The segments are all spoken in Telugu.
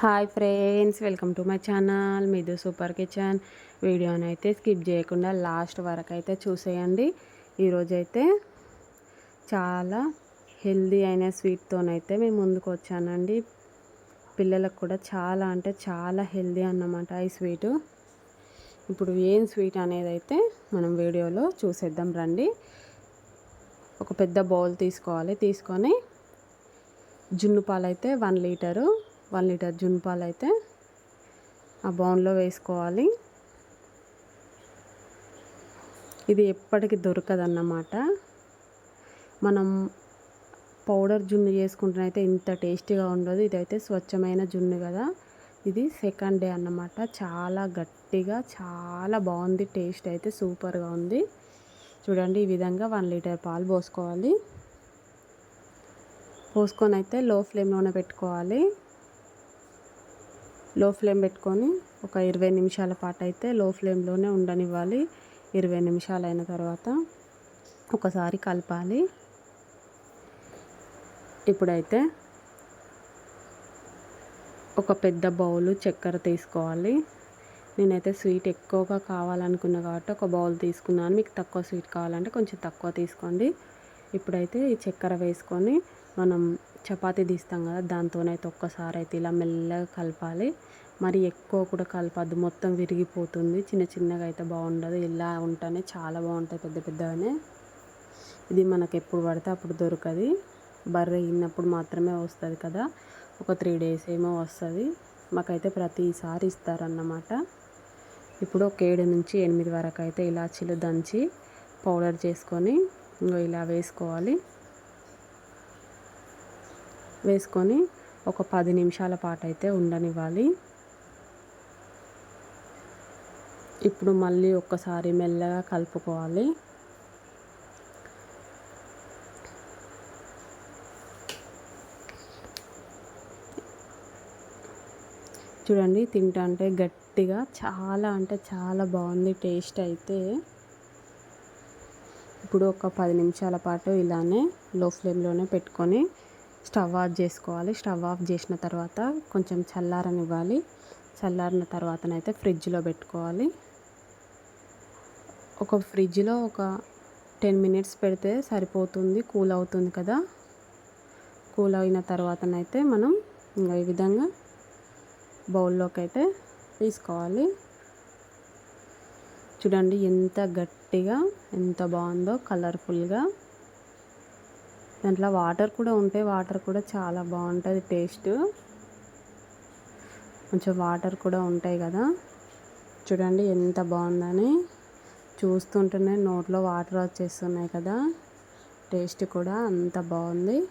Hi friends welcome to my channel మీదు super kitchen. వీడియోని అయితే స్కిప్ చేయకుండా లాస్ట్ వరకు అయితే చూసేయండి. ఈరోజైతే చాలా హెల్దీ అయిన స్వీట్తోనైతే మేము ముందుకు వచ్చానండి. పిల్లలకు కూడా చాలా అంటే చాలా హెల్దీ అన్నమాట ఈ స్వీటు. ఇప్పుడు ఏం స్వీట్ అనేది అయితే మనం వీడియోలో చూసేద్దాం రండి. ఒక పెద్ద బౌల్ తీసుకోవాలి. తీసుకొని జున్ను పాలు అయితే వన్ లీటరు వన్ లీటర్ జున్ను పాలు అయితే ఆ బౌన్లో వేసుకోవాలి. ఇది ఎప్పటికీ దొరకదన్నమాట. మనం పౌడర్ జున్ను చేసుకుంటున్నైతే ఇంత టేస్టీగా ఉండదు. ఇదైతే స్వచ్ఛమైన జున్ను కదా. ఇది సెకండ్ డే అన్నమాట. చాలా గట్టిగా చాలా బాగుంది. టేస్ట్ అయితే సూపర్గా ఉంది. చూడండి ఈ విధంగా వన్ లీటర్ పాలు పోసుకోవాలి. పోసుకొని అయితే లో ఫ్లేమ్లోనే పెట్టుకోవాలి. లో ఫ్లేమ్ పెట్టుకొని ఒక ఇరవై నిమిషాల పాటు అయితే లో ఫ్లేమ్లోనే ఉండనివ్వాలి. ఇరవై నిమిషాలు అయిన తర్వాత ఒకసారి కలపాలి. ఇప్పుడైతే ఒక పెద్ద బౌలు చక్కెర తీసుకోవాలి. నేనైతే స్వీట్ ఎక్కువగా కావాలనుకున్నా కాబట్టి ఒక బౌల్ తీసుకున్నాను. మీకు తక్కువ స్వీట్ కావాలంటే కొంచెం తక్కువ తీసుకోండి. ఇప్పుడైతే ఈ చక్కెర వేసుకొని మనం చపాతీ తీస్తాం కదా దాంతోనైతే ఒక్కసారి అయితే ఇలా మెల్లగా కలపాలి. మరి ఎక్కువ కూడా కలపద్దు మొత్తం విరిగిపోతుంది. చిన్న చిన్నగా అయితే బాగుండదు. ఇలా ఉంటేనే చాలా బాగుంటాయి పెద్ద పెద్దగానే. ఇది మనకు ఎప్పుడు పడితే అప్పుడు దొరకదు. బర్రె ఇన్నప్పుడు మాత్రమే వస్తుంది కదా. ఒక త్రీ డేస్ ఏమో వస్తుంది. మాకైతే ప్రతిసారి ఇస్తారన్నమాట. ఇప్పుడు ఒక ఏడు నుంచి ఎనిమిది వరకు అయితే ఇలాచీలు దంచి పౌడర్ చేసుకొని ఇలా వేసుకోవాలి. వేసుకొని ఒక పది నిమిషాల పాటు అయితే ఉండనివ్వాలి. ఇప్పుడు మళ్ళీ ఒక్కసారి మెల్లగా కలుపుకోవాలి. చూడండి తింటా గట్టిగా చాలా అంటే చాలా బాగుంది టేస్ట్ అయితే. ఇప్పుడు ఒక పది నిమిషాల పాటు ఇలానే లో ఫ్లేమ్లోనే పెట్టుకొని స్టవ్ ఆఫ్ చేసుకోవాలి. స్టవ్ ఆఫ్ చేసిన తర్వాత కొంచెం చల్లారనివ్వాలి. చల్లారిన తర్వాతనైతే ఫ్రిడ్జ్లో పెట్టుకోవాలి. ఒక ఫ్రిడ్జ్లో ఒక టెన్ మినిట్స్ పెడితే సరిపోతుంది కూల్ అవుతుంది కదా. కూల్ అయిన తర్వాతనైతే మనం ఇంకా ఈ విధంగా బౌల్లోకి అయితే తీసుకోవాలి. చూడండి ఎంత గట్టిగా ఎంత బాగుందో కలర్ఫుల్గా దాంట్లో వాటర్ కూడా ఉంటే వాటర్ కూడా చాలా బాగుంటుంది టేస్ట్. కొంచెం వాటర్ కూడా ఉంటాయి కదా. చూడండి ఎంత బాగుందని. చూస్తుంటేనే నోట్లో వాటర్ వచ్చేస్తున్నాయి కదా. టేస్ట్ కూడా అంత బాగుంది.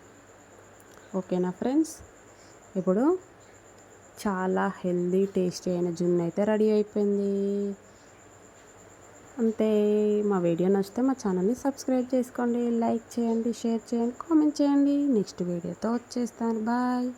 ఓకేనా ఫ్రెండ్స్? ఇప్పుడు చాలా హెల్దీ టేస్టీ అయిన జున్ను అయితే రెడీ అయిపోయింది. అంతే. మా వీడియో నచ్చితే మా ఛానల్ని సబ్స్క్రైబ్ చేసుకోండి లైక్ చేయండి షేర్ చేయండి కామెంట్ చేయండి. నెక్స్ట్ వీడియోతో వచ్చేస్తాను. బాయ్.